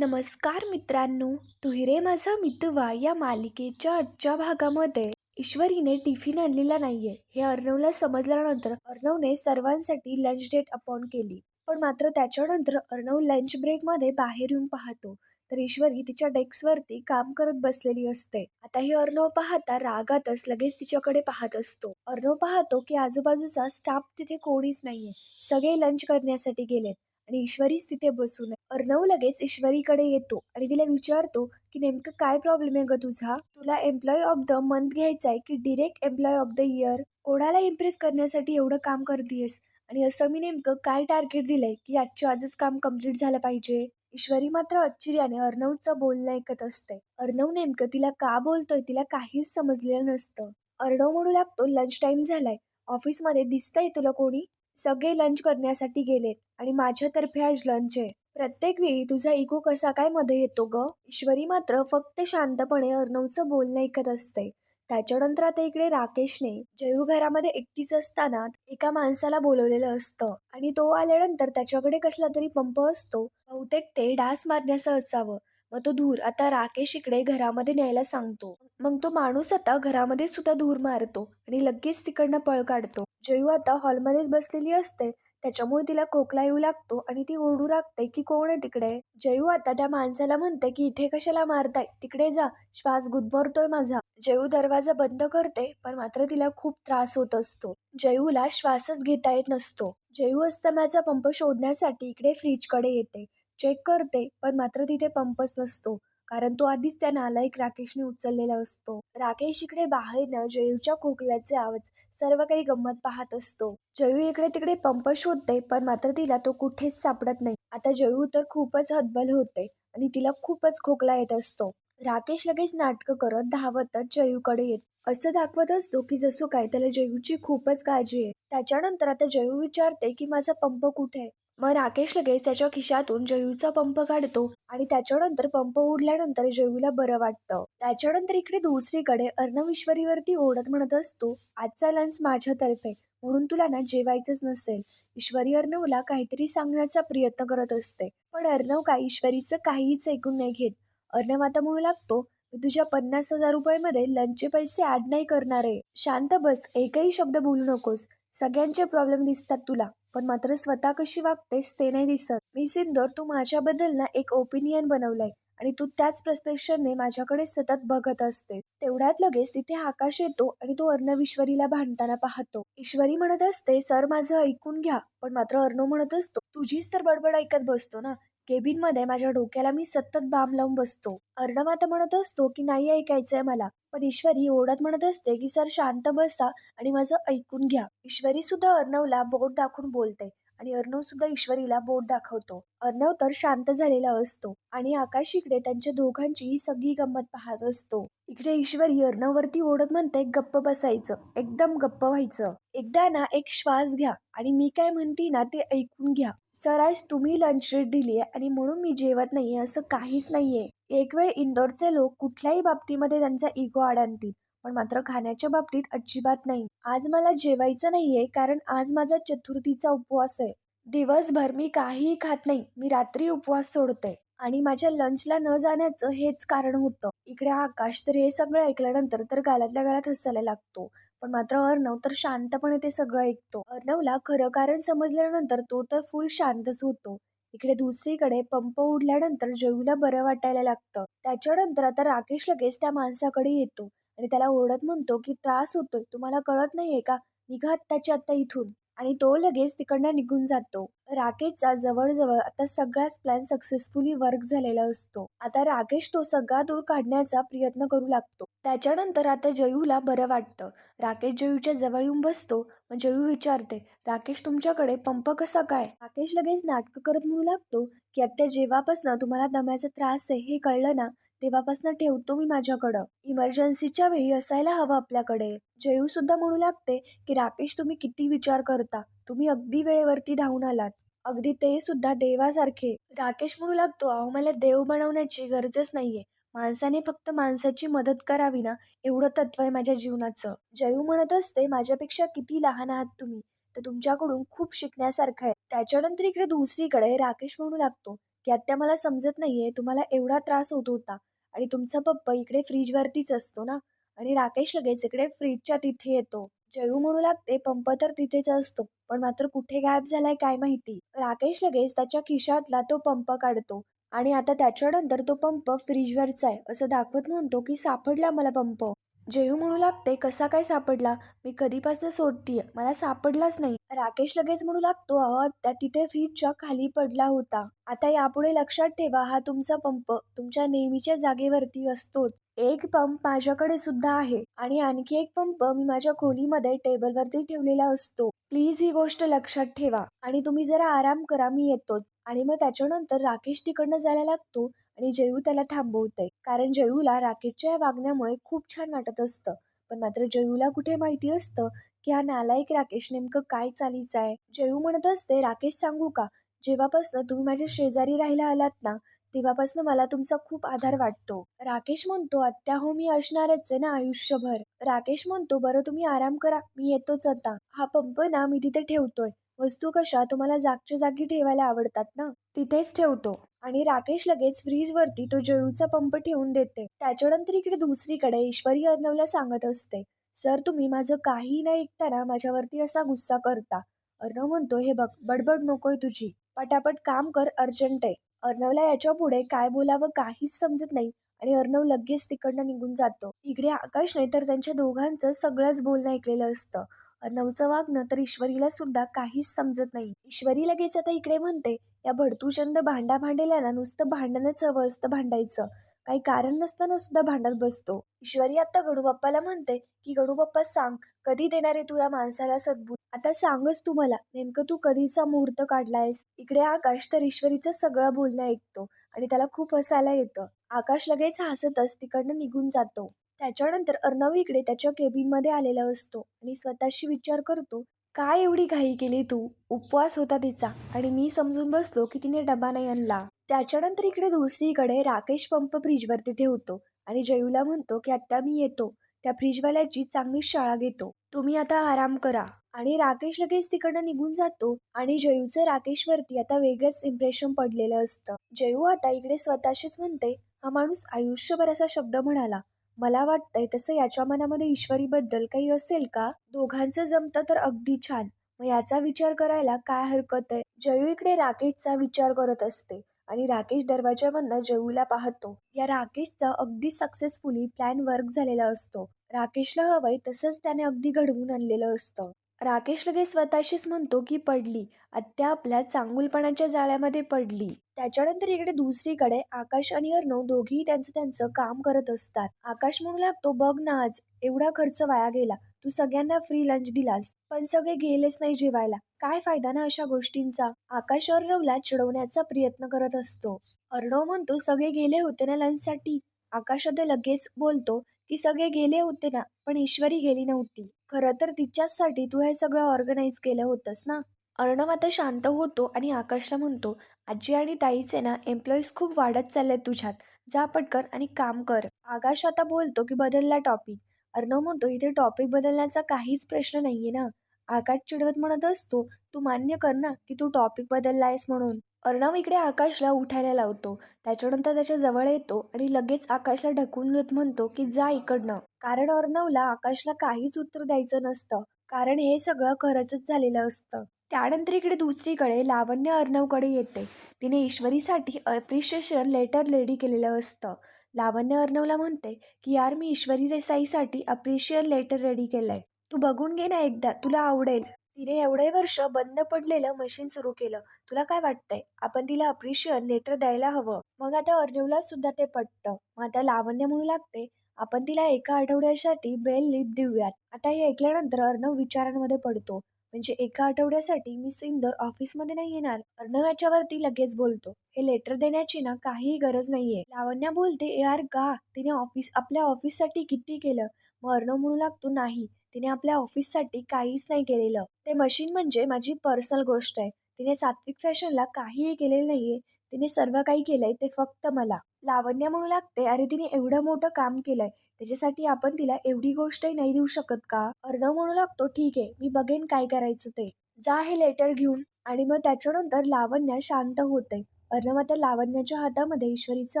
नमस्कार मित्रांनो तुहिरे माझा मितवा या मालिकेच्या आजच्या भागामध्ये. ईश्वरीने टिफिन आणलेला नाहीये हे अर्णवला समजल्यानंतर अर्णवने सर्वांसाठी लंच डेट अपॉन केली. पण मात्र त्याच्यानंतर अर्णव लंच ब्रेकमध्ये बाहेर येऊन पाहतो. तर ईश्वरी तिच्या डेस्कवरती काम करत बसलेली असते. आता हे अर्णव पाहता रागातच लगेच तिच्याकडे पाहत असतो. अर्णव पाहतो की आजूबाजूचा स्टाफ तिथे कोणीच नाहीये. सगळे लंच करण्यासाठी गेलेत. आणि ईश्वरीच तिथे बसून आहे. अर्णव लगेच ईश्वरीकडे येतो आणि तिला विचारतो की नेमकं काय प्रॉब्लेम आहे ग तुझा? तुला एम्प्लॉय ऑफ द मंथ घ्यायचा आहे की direct employee of the year कोणाला इम्प्रेस करण्यासाठी एवढं काम करतेस आणि असं मी नेमकं काय टार्गेट दिलंय की आजच्या आजच काम कंप्लीट झालं पाहिजे? ईश्वरी मात्र आश्चर्याने अर्णवचं बोलणं ऐकत असते. अर्णव नेमकं तिला का बोलतोय तिला काहीच समजलेलं नसतं. अर्णव म्हणू लागतो लंच टाइम झालाय. ऑफिसमध्ये दिसतंय तुला कोणी? सगळे लंच करण्यासाठी गेलेत आणि माझ्यातर्फे आज लंच आहे. प्रत्येक वेळी तुझा इगो कसा काय मध्ये येतो ग? ईश्वरी मात्र फक्त शांतपणे अर्णवचं बोलणं ऐकत असते. त्याच्यानंतर आता इकडे राकेशने जयू घरामध्ये एकटीच असताना एका माणसाला बोलवलेलं असतं आणि तो आल्यानंतर त्याच्याकडे कसला तरी पंप असतो. बहुतेक ते डास मारण्याचं असावं. मग तो धूर आता राकेश इकडे घरामध्ये न्यायला सांगतो. मग तो माणूस आता घरामध्ये सुद्धा धूर मारतो आणि लगेच तिकडनं पळ काढतो. जयू आता हॉलमध्येच बसलेली असते. त्याच्यामुळे तिला खोकला येऊ लागतो आणि ती ओरडू लागते की कोण आहे तिकडे? जयू आता त्या माणसाला म्हणते की इथे कशाला मारताय? तिकडे जा. श्वास गुदमरतोय माझा. जयू दरवाजा बंद करते पण मात्र तिला खूप त्रास होत असतो. जयूला श्वासच घेता येत नसतो. जयू अस्तमाचा पंप शोधण्यासाठी इकडे फ्रीजकडे येते. चेक करते पण मात्र तिथे पंपच नसतो कारण तो आधीच त्या नालायक राकेशने उचललेला असतो. राकेश इकडे बाहेरनं जयूच्या खोकल्याचे आवाज सर्व काही गंमत पाहत असतो. जयू इकडे तिकडे पंप शोधते पण मात्र तिला तो कुठेच सापडत नाही. आता जयू तर खूपच हतबल होते आणि तिला खूपच खोकला येत असतो. राकेश लगेच नाटकं करत धावतच जयूकडे येत. असं दाखवत असतो की जसं काय त्याला जयूची खूपच काळजी आहे. त्याच्यानंतर आता जयू विचारते की माझा पंप कुठे आहे? मग राकेश लगेच त्याच्या खिशातून जयूचा पंप काढतो आणि त्याच्यानंतर पंप उडल्यानंतर जयूला बरं वाटतं. त्याच्यानंतर इकडे दुसरीकडे अर्णव ईश्वरीवरती ओढत म्हणत असतो आजचा लंच माझ्यातर्फे म्हणून तुला ना जेवायचंच नसेल. ईश्वरी अर्णवला काहीतरी सांगण्याचा प्रयत्न करत असते. पण अर्णव काय ईश्वरीचं काहीच ऐकून नाही घेत. अर्णव आता म्हणू लागतो मी तुझ्या पन्नास हजार रुपयामध्ये लंचचे पैसे ऍड नाही करणार आहे. शांत बस एकही शब्द बोलू नकोस. सगळ्यांचे प्रॉब्लेम दिसतात तुला. पण मात्र स्वतः कशी वागतेस ते नाही दिसत. मी सिंदोर तू माझ्याबद्दल ना एक ओपिनियन बनवलंय आणि तू त्याच प्रस्पेक्शनने माझ्याकडे सतत बघत असते तेवढ्यात लगेच तिथे आकाश येतो आणि तो अर्णविश्वरीला भांडताना पाहतो. ईश्वरी म्हणत असते सर माझं ऐकून घ्या. पण मात्र अर्णव म्हणत असतो तुझीच तर बडबड ऐकत बसतो ना. केबिनमध्ये माझ्या डोक्याला मी सतत बाम लावून बसतो. अर्णव आता म्हणत असतो की नाही ऐकायचंय मला. पण ईश्वरी ओढत म्हणत असते की सर शांत बसा आणि माझं ऐकून घ्या. ईश्वरी सुद्धा अर्णवला बोट दाखवून बोलते. आणि अर्णव सुद्धा ईश्वरीला बोट दाखवतो. अर्णव तर शांत झालेला असतो आणि आकाश इकडे त्यांच्या दोघांची सगळी गंमत पाहत असतो. इकडे ईश्वरी अर्णववरती ओढत म्हणते गप्प बसायचं. एकदम गप्प व्हायचं. एकदा ना एक श्वास घ्या आणि मी काय म्हणते ना ते ऐकून घ्या. सर आज तुम्ही लंच रेट दिली आहे आणि म्हणून मी जेवत नाहीये असं काहीच नाहीये. एक वेळ इंदोरचे लोक कुठल्याही बाबतीमध्ये त्यांचा इगो आणतील पण मात्र खाण्याच्या बाबतीत अजिबात नाही. आज मला जेवायचं नाहीये कारण आज माझा चतुर्थीचा उपवास आहे. दिवसभर मी काहीही खात नाही. मी रात्री उपवास सोडते. आणि माझ्या लंचला न जाण्याचं हेच कारण होतं. इकडे आकाश तर हे सगळं ऐकल्यानंतर तर गालातल्या गालात हसायला लागतो. पण मात्र अर्णव तर शांतपणे ते सगळं ऐकतो. अर्णवला खरं कारण समजल्यानंतर तो तर फुल शांतच होतो. इकडे दुसरीकडे पंप उडल्यानंतर जयूला बरं वाटायला लागतं. त्याच्यानंतर आता राकेश लगेच त्या माणसाकडे येतो. आणि त्याला ओरडत म्हणतो की त्रास होतोय तुम्हाला कळत नाहीये का? निघा आत्ताच्या आत्ता इथून. आणि तो लगेच तिकडनं निघून जातो. राकेशचा जवळजवळ आता सगळाच प्लॅन सक्सेसफुली वर्क झालेला असतो. आता राकेश तो सगळा दूर काढण्याचा प्रयत्न करू लागतो. त्याच्यानंतर आता जयूला बरं वाटतं. राकेश जयूच्या जवळ येऊन बसतो. मग जयू विचारते राकेश तुमच्याकडे पंप कसा काय? राकेश लगेच नाटकं करत म्हणू लागतो की आता जेव्हापासनं तुम्हाला दम्याचा त्रास आहे हे कळलं ना तेव्हापासनं ठेवतो मी माझ्याकडं. इमर्जन्सीच्या वेळी असायला हवं आपल्याकडे. जयू सुद्धा म्हणू लागते की राकेश तुम्ही किती विचार करता? तुम्ही अगदी वेळेवरती धावून आलात. अगदी ते सुद्धा देवासारखे. राकेश म्हणू लागतो अहो मला देव बनवण्याची गरजच नाहीये. माणसाने फक्त माणसाची मदत करावी ना? एवढं तत्व आहे माझ्या जीवनाचं. जयू म्हणत असते माझ्यापेक्षा किती लहान आहात तुम्ही? तर तुमच्याकडून खूप शिकण्यासारखं आहे. त्याच्यानंतर इकडे दुसरीकडे राकेश म्हणू लागतो की आत्या मला समजत नाहीये तुम्हाला एवढा त्रास होत होता. आणि तुमचा पप्पा इकडे फ्रीजवरतीच असतो ना? आणि राकेश लगेच इकडे फ्रीजच्या तिथे येतो. जयू म्हणू लागते पंप तर तिथेच असतो. पण मात्र कुठे गायब झालाय काय माहिती? राकेश लगेच त्याच्या खिशातला तो पंप काढतो आणि आता त्याच्यानंतर तो पंप फ्रीजवरचा आहे. असं दाखवत म्हणतो की सापडला मला पंप. जयू म्हणू लागते कसा काय सापडला? मी कधीपासून सोडतीये? मला सापडलाच नाही. राकेश लगेच म्हणू लागतो अहो त्या तिथे फ्रीजच्या खाली पडला होता. आता यापुढे लक्षात ठेवा हा तुमचा पंप तुमच्या नेहमीच्या जागेवरती असतोच. एक पंप माझ्याकडे सुद्धा आहे आणि आणखी एक पंप मी माझ्या खोलीमध्ये टेबलवरती ठेवलेला असतो. प्लीज ही गोष्ट लक्षात ठेवा आणि तुम्ही जरा आराम करा मी येतोच. आणि मग त्याच्यानंतर राकेश तिकडनं जायला लागतो आणि जयू त्याला थांबवते कारण जयूला राकेशच्या या वागण्यामुळे खूप छान वाटत असतं. पण मात्र जयूला कुठे माहिती असतं की हा नालायक राकेश नेमकं काय चालीचं आहे? जयू म्हणत असते राकेश सांगू का? जेव्हापासनं तुम्ही माझ्या शेजारी राहायला आलात ना तेव्हापासनं मला तुमचा खूप आधार वाटतो. राकेश म्हणतो आत्या हो मी असणारच आहे ना आयुष्यभर. राकेश म्हणतो बरं तुम्ही आराम करा मी येतोच आता. हा पंप ना मी तिथे ठेवतोय. वस्तू कशा तुम्हाला जागच्या जागी ठेवायला आवडतात ना तिथेच ठेवतो. आणि राकेश लगेच फ्रीज वरती तो जयूचा पंप ठेवून देते. त्याच्यानंतर इकडे दुसरीकडे ईश्वरी अर्णवला सांगत असते सर तुम्ही माझं काही न ऐकताना माझ्यावरती असा गुस्सा करता. अर्णव म्हणतो हे बघ बडबड नकोय तुझी. पटापट काम कर अर्जंट आहे. अर्णवला याच्यापुढे काय बोलावं काहीच समजत नाही आणि अर्णव लगेच तिकडनं निघून जातो. इकडे आकाश नाही तर त्यांच्या दोघांचं सगळंच बोलणं ऐकलेलं असतं. अर्णवचं वागणं तर ईश्वरीला सुद्धा काहीच समजत नाही. ईश्वरी लगेच आता इकडे म्हणते या भडतूचंद भांडा भांडेल्याला नुसतं भांडणच हवं असतं भांडायचं. काही कारण नसताना सुद्धा भांडत बसतो. ईश्वरी आता गणूबाप्पाला म्हणते की गणूबाप्पा सांग कधी देणार आहे तू या माणसाला सद्बुद्धी? आता सांगच तू मला नेमकं तू कधीचा मुहूर्त काढलायस? इकडे आकाश तर ईश्वरीचं सगळं बोलणं ऐकतो आणि त्याला खूप हसायला येतं. आकाश लगेच हसतच तिकडनं निघून जातो. त्याच्यानंतर अर्णव इकडे त्याच्या केबिनमध्ये आलेला असतो आणि स्वतःशी विचार करतो काय एवढी घाई केली तू? उपवास होता तिचा आणि मी समजून बसलो की तिने डबा नाही आणला. त्याच्यानंतर इकडे दुसरीकडे राकेश पंप फ्रीजवरती ठेवतो आणि जयूला म्हणतो की आता मी येतो. त्या फ्रीजवाल्याची चांगली शाळा घेतो. तुम्ही आता आराम करा. आणि राकेश लगेच तिकडनं निघून जातो आणि जयूचं राकेशवरती आता वेगळंच इम्प्रेशन पडलेलं असतं. जयू आता इकडे स्वतःशीच म्हणते हा माणूस आयुष्यभर असा शब्द म्हणाला. मला वाटतंय तसं याच्या मनामध्ये ईश्वरीबद्दल काही असेल का? दोघांचं जमतं तर अगदी छान. मग याचा विचार करायला काय हरकत आहे? जयू इकडे राकेशचा विचार करत असते आणि राकेश दरवाजामधनं जयूला पाहतो. या राकेशचा अगदी सक्सेसफुली प्लॅन वर्क झालेला असतो. राकेशला हवंय तसंच त्याने अगदी घडवून आणलेलं असतं. राकेश लगेच स्वतःशीच म्हणतो की पडली. आत्या आपल्या चांगुलपणाच्या जाळ्यामध्ये पडली. त्याच्यानंतर इकडे दुसरीकडे आकाश आणि अर्णव दोघेही त्यांचं त्यांचं काम करत असतात. आकाश म्हणू लागतो बघ ना आज एवढा खर्च वाया गेला. तू सगळ्यांना फ्री लंच दिलास पण सगळे गेलेच नाही जेवायला. काय फायदा ना अशा गोष्टींचा? आकाश अर्णवला चिडवण्याचा प्रयत्न करत असतो. अर्णव म्हणतो सगळे गेले होते ना लंचसाठी आकाश आता लगेच बोलतो की सगळे गेले होते ना पण ईश्वरी गेली नव्हती. खरं तर तिच्याचसाठी तू हे सगळं ऑर्गनाईज केलं होतंस ना? अर्णव आता शांत होतो आणि आकाशला म्हणतो आजी आणि ताईचे ना एम्प्लॉईज खूप वाढत चाललेत तुझ्यात. जा पटकन आणि काम कर. आकाश आता बोलतो की बदलला टॉपिक अर्णव म्हणतो इथे टॉपिक बदलण्याचा काहीच प्रश्न नाहीये ना. आकाश चिडवत म्हणत असतो तू मान्य कर ना की तू टॉपिक बदलला आहेस म्हणून. अर्णव इकडे आकाशला उठायला लावतो. त्याच्यानंतर त्याच्याजवळ येतो आणि लगेच आकाशला ढकून घेत म्हणतो की जा इकडनं. कारण अर्णवला आकाशला काहीच उत्तर द्यायचं नसतं. कारण हे सगळं खरंच झालेलं असतं. त्यानंतर इकडे दुसरीकडे लावण्य अर्णवकडे येते. तिने ईश्वरीसाठी अप्रिशिएशन लेटर रेडी केलेलं असतं. लावण्य अर्णवला म्हणते की यार मी ईश्वरी देसाईसाठी अप्रिशिएशन लेटर रेडी केलंय. तू बघून घे ना एकदा. तुला आवडेल. तिने एवढे वर्ष बंद पडलेलं मशीन सुरू केलं. तुला काय वाटतंय? आपण तिला अप्रिशिएशन लेटर द्यायला हवं. मग आता अर्णवला सुद्धा ते पटतं. मग आता लावण्य म्हणू लागते. आपण तिला एका आठवड्यासाठी बेल लिप देऊयात. आता हे ऐकल्यानंतर अर्णव विचारांमध्ये पडतो. म्हणजे एका आठवड्यासाठी मी सिंदर ऑफिसमध्ये नाही येणार. अर्णव याच्यावरती लगेच बोलतो. हे लेटर देण्याची ना काहीही गरज नाहीये. लावण्या बोलते यार का? तिने ऑफिस आपल्या ऑफिससाठी किती केलं? मग अर्णव म्हणू लागतो नाही. तिने आपल्या ऑफिससाठी काहीच नाही केलेलं. ते मशीन म्हणजे माझी पर्सनल गोष्ट आहे. तिने सात्विक फॅशनला काहीही केलेलं नाहीये. तिने सर्व काही केलंय ते फक्त मला. लावण्य म्हणू लागते. अरे तिने एवढं मोठं काम केलंय. त्याच्यासाठी आपण तिला एवढी गोष्टही नाही देऊ शकत का? अर्णव म्हणू लागतो ठीक आहे मी बघेन काय करायचं ते. जा हे लेटर घेऊन. आणि मग त्याच्यानंतर लावण्य शांत होते. अर्णव आता लावण्याच्या हातामध्ये ईश्वरीचं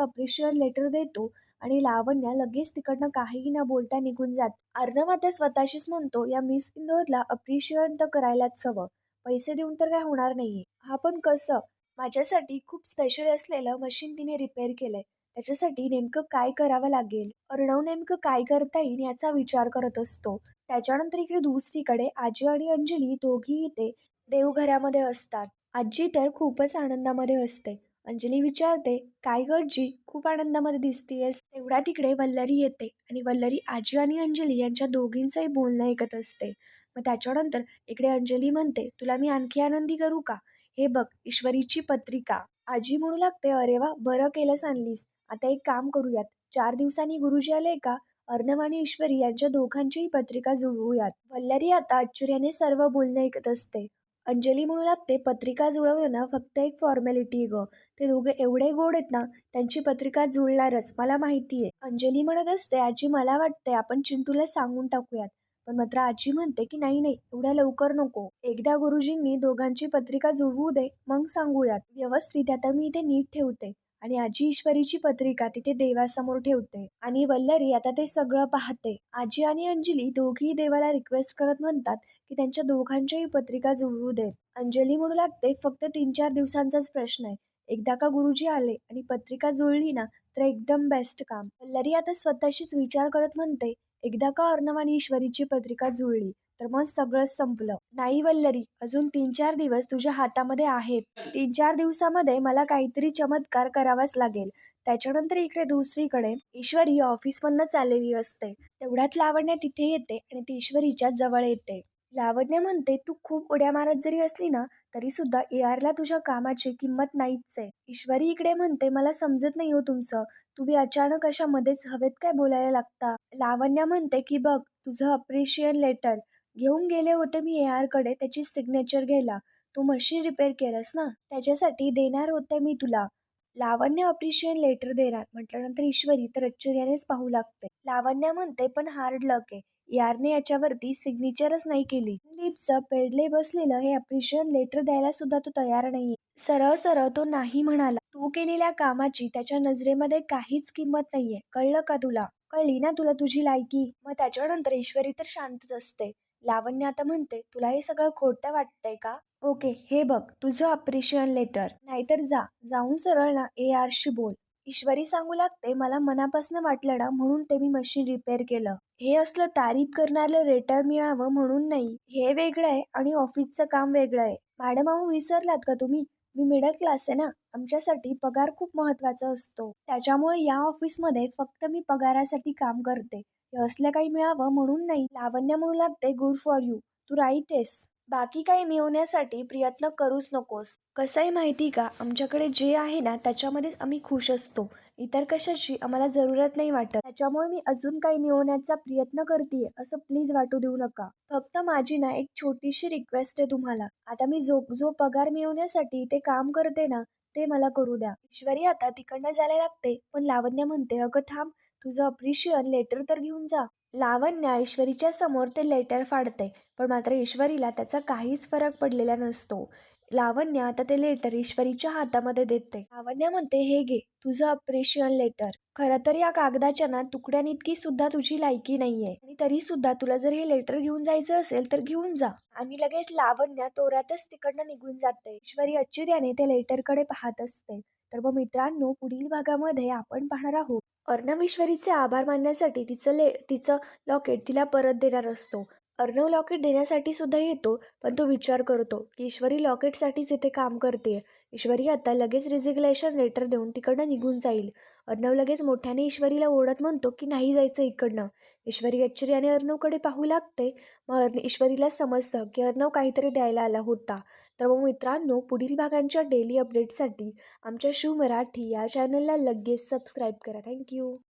अप्रिशिएशन लेटर देतो आणि लावण्या लगेच तिकडनं काहीही न बोलता निघून जात. अर्णव आता स्वतःशीच म्हणतो या मिस इंदोरला अप्रिशिएट तर करायलाच हवं. पैसे देऊन तर काय होणार नाहीये. हा पण कसं? माझ्यासाठी खूप स्पेशल असलेलं मशीन तिने रिपेअर केलंय. त्याच्यासाठी नेमकं काय करावं लागेल? अर्णव नेमकं काय करता येईल याचा विचार करत असतो. त्याच्यानंतर इकडे दुसरीकडे आजी आणि अंजली दोघी इथे देवघरामध्ये असतात. आजी तर खूपच आनंदामध्ये असते. अंजली विचारते काय गरजी खूप आनंदामध्ये दिसतीयस. तेवढ्या तिकडे वल्लरी येते आणि वल्लरी आजी आणि अंजली यांच्या दोघींचंही बोलणं ऐकत असते. मग त्याच्यानंतर इकडे अंजली म्हणते तुला मी आणखी आनंदी करू का? हे बघ ईश्वरीची पत्रिका. आजी म्हणू लागते अरे वा बरं केलंच आणलीस. आता एक काम करूयात. चार दिवसांनी गुरुजी आले का? अर्णव आणि ईश्वरी यांच्या दोघांचीही पत्रिका जुळवूयात. वल्लरी आता आश्चर्याने सर्व बोलणं ऐकत असते. अंजली म्हणू लागते पत्रिका जुळवणं ना फक्त एक फॉर्मॅलिटी ग. ते दोघे एवढे गोड आहेत ना त्यांची पत्रिका जुळणारच मला माहिती आहे अंजली म्हणत असते आजी मला वाटते आपण चिंटूला सांगून टाकूयात. पण मात्र आजी म्हणते की नाही नाही एवढ्या लवकर नको. एकदा गुरुजींनी दोघांची पत्रिका जुळवू दे मग सांगूयात. व्यवस्थित आता मी इथे नीट ठेवते. आणि आजी ईश्वरीची पत्रिका तिथे देवासमोर ठेवते आणि वल्लरी आता ते सगळं पाहते. आजी आणि अंजली दोघी देवाला रिक्वेस्ट करत म्हणतात की त्यांच्या दोघांच्याही पत्रिका जुळवू देत. अंजली म्हणू लागते फक्त तीन चार दिवसांचाच प्रश्न आहे. एकदा का गुरुजी आले आणि पत्रिका जुळली ना तर एकदम बेस्ट काम. वल्लरी आता स्वतःशीच विचार करत म्हणते एकदा का अर्णव आणि ईश्वरीची पत्रिका जुळली? तर मग सगळंच संपलं. नाही वल्लरी अजून तीन चार दिवस तुझ्या हातामध्ये आहेत. तीन चार दिवसामध्ये मला काहीतरी चमत्कार करावाच लागेल. त्याच्यानंतर इकडे दुसरीकडे ईश्वरी ऑफिसमधनं चाललेली असते. तेवढ्यात लावण्य तिथे येते आणि ती ईश्वरीच्या जवळ येते. लावण्य म्हणते तू खूप उड्या मारत जरी असली ना तरी सुद्धा ए आरला तुझ्या कामाची किंमत नाहीच आहे ईश्वरी इकडे म्हणते मला समजत नाही हो तुमचं. तुम्ही अचानक अशा मध्येच हवेत काय बोलायला लागता? लावण्य म्हणते की बघ तुझं अप्रिशिएट लेटर घेऊन गेले होते मी ए आरकडे त्याची सिग्नेचर घ्यायला. तू मशीन रिपेअर केलंस ना? त्याच्यासाठी देणार होते मी तुला. लावण्य अप्रिशिएशन लेटर देणार. म्हटल्यानंतर ईश्वरी तर आश्चर्यानेच पाहू लागते. लावण्य म्हणते पण हार्ड लक आहे. यारने याच्यावरती सिग्नेचरच नाही केली. लिप्सचं पेडले बसलेलं हे अप्रिशिएशन लेटर द्यायला सुद्धा तो तयार नाही सरळ सरळ तो नाही म्हणाला. तू केलेल्या कामाची त्याच्या नजरेमध्ये काहीच किंमत नाहीये. कळलं का तुला? कळली ना तुला तुझी लायकी? मग त्याच्यानंतर ईश्वरी तर शांतच असते. लावण्य आता म्हणते तुला हे सगळं खोटं वाटतंय का? ओके हे बघ तुझं अप्रिशिएशन लेटर. नाहीतर जा जाऊन सरळ ना ए आरशी बोल. ईश्वरी सांगू लागते मला मनापासून वाटलं ना म्हणून ते मी मशीन रिपेअर केलं. हे असलं तारीफ करणारं रेटर मिळावं म्हणून नाही. हे वेगळं आहे आणि ऑफिसचं काम वेगळं आहे. मॅडम अहो विसरलात का तुम्ही? मी मिडल क्लास आहे ना आमच्यासाठी पगार खूप महत्त्वाचा असतो. त्याच्यामुळे या ऑफिसमध्ये फक्त मी पगारासाठी काम करते. हे असलं काही मिळावं म्हणून नाही लावण्या म्हणू लागते गुड फॉर यू तू राईट आहेस. बाकी काही मिळवण्यासाठी प्रयत्न करूच नकोस. कसं आहे माहिती का? आमच्याकडे जे आहे ना त्याच्यामध्येच आम्ही खुश असतो. इतर कशाची आम्हाला जरूरत नाही वाटत. त्याच्यामुळे मी अजून काही मिळवण्याचा प्रयत्न करते असं प्लीज वाटू देऊ नका. फक्त माझी ना एक छोटीशी रिक्वेस्ट आहे तुम्हाला. आता मी जो जो पगार मिळवण्यासाठी ते काम करते ना ते मला करू द्या. ईश्वरी आता तिकडनं जायला लागते पण लावण्य म्हणते अगं थांब तुझं अप्रिशिएशन लेटर तर घेऊन जा. लावण्या ईश्वरीच्या समोर ते लेटर फाडते. पण मात्र ईश्वरीला त्याचा काहीच फरक पडलेला नसतो. लावण्या आता ते लेटर ईश्वरीच्या हातामध्ये देते. लावण्या म्हणते हे घे तुझं अप्रिशिएशन लेटर खरं तर या कागदाच्या ना तुकड्यानितकी सुद्धा तुझी लायकी नाहीये. आणि तरी सुद्धा तुला जर हे लेटर घेऊन जायचं असेल तर घेऊन जा. आणि लगेच लावण्या तोऱ्यातच तिकडनं निघून जाते. ईश्वरी आश्चर्याने त्या लेटरकडे पाहत असते. तर मग मित्रांनो पुढील भागामध्ये आपण पाहणार आहोत. अर्णवेश्वरीचे आभार मानण्यासाठी तिचं ले तिचं लॉकेट तिला परत देणार असतो. अर्णव लॉकेट देण्यासाठी सुद्धा येतो पण तो विचार करतो की ईश्वरी लॉकेटसाठीच इथे काम करते ईश्वरी आता लगेच रिझिग्नेशन लेटर देऊन तिकडनं निघून जाईल. अर्णव लगेच मोठ्याने ईश्वरीला ओढत म्हणतो की नाही जायचं इकडनं. ईश्वरी आश्चर्याने अर्णवकडे पाहू लागते. मग अर्न ईश्वरीला समजतं की अर्णव काहीतरी द्यायला आला होता. तर मग मित्रांनो पुढील भागांच्या डेली अपडेटसाठी आमच्या शिव मराठी या चॅनलला लगेच सबस्क्राईब करा. थँक्यू